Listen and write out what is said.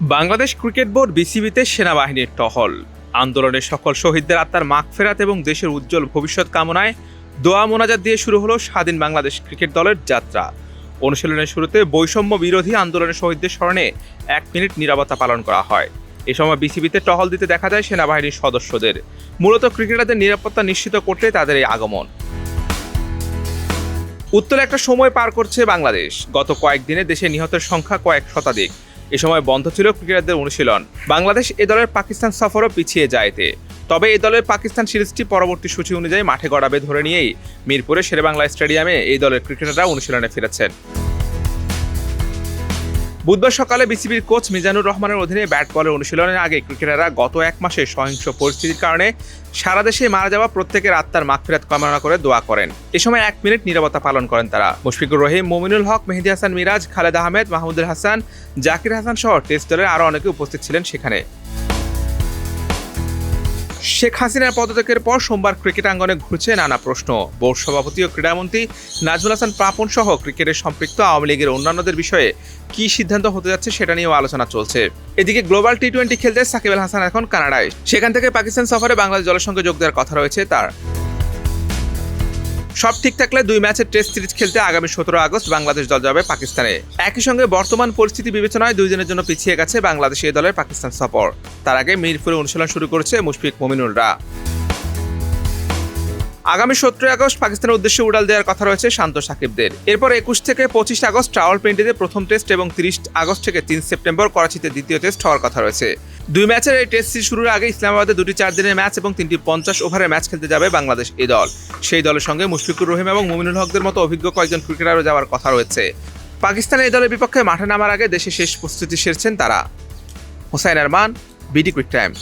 Bangladesh cricket board বিসিবিতে সেনাবাহিনীর টহল। আন্দোলনের সকল শহীদদের আত্মার মাগ ফেরাত এবং দেশের উজ্জ্বল ভবিষ্যৎ কামনায় দোয়া মোনাজাত দিয়ে শুরু হলো স্বাধীন বাংলাদেশ ক্রিকেট দলের যাত্রা। অনুশীলনের শুরুতে বৈষম্য বিরোধী আন্দোলনের শহীদদের স্মরণে এক মিনিট নিরাপত্তা পালন করা হয়। এ সময় বিসিবিতে টহল দিতে দেখা যায় সেনাবাহিনীর সদস্যদের। মূলত ক্রিকেটারদের নিরাপত্তা নিশ্চিত করতে তাদের এই আগমন। উত্তরে একটা সময় পার করছে বাংলাদেশ। গত কয়েকদিনে দেশে নিহতের সংখ্যা কয়েক শতাধিক। এ সময় বন্ধ ছিল ক্রিকেটারদের অনুশীলন। বাংলাদেশ এ দলের পাকিস্তান সফরও পিছিয়ে যায় তবে এই দলের পাকিস্তান সিরিজটি পরবর্তী সূচি অনুযায়ী মাঠে গড়াবে ধরে নিয়েই মিরপুরে শেরেবাংলা স্টেডিয়ামে এই দলের ক্রিকেটাররা অনুশীলনে ফিরেছেন। বুধবার সকালে বিসিবির কোচ মিজানুর রহমানের অধীনে ব্যাট বলের অনুশীলনের আগে ক্রিকেটাররা গত এক মাসে সহিংস পরিস্থিতির কারণে সারা দেশে মারা যাওয়া প্রত্যেকের আত্মার মাগফিরাত কামনা করে দোয়া করেন। এ সময় এক মিনিট নিরাপত্তা পালন করেন তারা। মুশফিকুর রহিম, মোমিনুল হক, মেহেদি হাসান মিরাজ, খালেদ আহমেদ, মাহমুদুল হাসান, জাকির হাসান সহ টেস্ট দলের আরও অনেকে উপস্থিত ছিলেন সেখানে। শেখ হাসিনার পদত্যাগের পর সোমবার ক্রিকেট আঙ্গনে ঘুরছে নানা প্রশ্ন। বোর্ড সভাপতি ও ক্রীড়ামন্ত্রী নাজমুল হাসান পাপন সহ ক্রিকেটের সম্পৃক্ত আওয়ামী লীগের অন্যান্যদের বিষয়ে কি সিদ্ধান্ত হতে যাচ্ছে সেটা নিয়েও আলোচনা চলছে। এদিকে গ্লোবাল টি টোয়েন্টি খেলতে সাকিব আল হাসান এখন কানাডায়। সেখান থেকে পাকিস্তান সফরে বাংলাদেশ দলের সঙ্গে যোগ দেওয়ার কথা রয়েছে তার। সব ঠিক থাকলে দুই ম্যাচের টেস্ট সিরিজ খেলতে আগামী সতেরো আগস্ট বাংলাদেশ দল যাবে পাকিস্তানে। একই সঙ্গে বর্তমান পরিস্থিতি বিবেচনায় দুইজনের জন্য পিছিয়ে গেছে বাংলাদেশ এই দলের পাকিস্তান সফর। তার আগে মিরপুরে অনুশীলন শুরু করেছে মুশফিক মমিনুলরা। আগামী সতেরোই আগস্ট পাকিস্তানের উদ্দেশ্যে উড়াল দেওয়ার কথা রয়েছে শান্ত সাকিবদের। এরপর একুশ থেকে পঁচিশ আগস্ট ট্রাওয়াল পেন্টিতে প্রথম টেস্ট এবং তিরিশ আগস্ট থেকে তিন সেপ্টেম্বর করাচিতে দ্বিতীয় টেস্ট হওয়ার কথা রয়েছে। দুই ম্যাচের এই টেস্ট সিরিজ শুরুর আগে ইসলামাবাদে দুটি চার দিনের ম্যাচ এবং তিনটি পঞ্চাশ ওভারের ম্যাচ খেলতে যাবে বাংলাদেশ এই দল। সেই দলের সঙ্গে মুশফিকুর রহিম এবং মুমিনুল হকদের মতো অভিজ্ঞ কয়েকজন ক্রিকেটারও যাওয়ার কথা রয়েছে। পাকিস্তানের এই দলের বিপক্ষে মাঠে নামার আগে দেশে শেষ প্রস্তুতি সেরছেন তারা। Hossain Arman, BD quick time.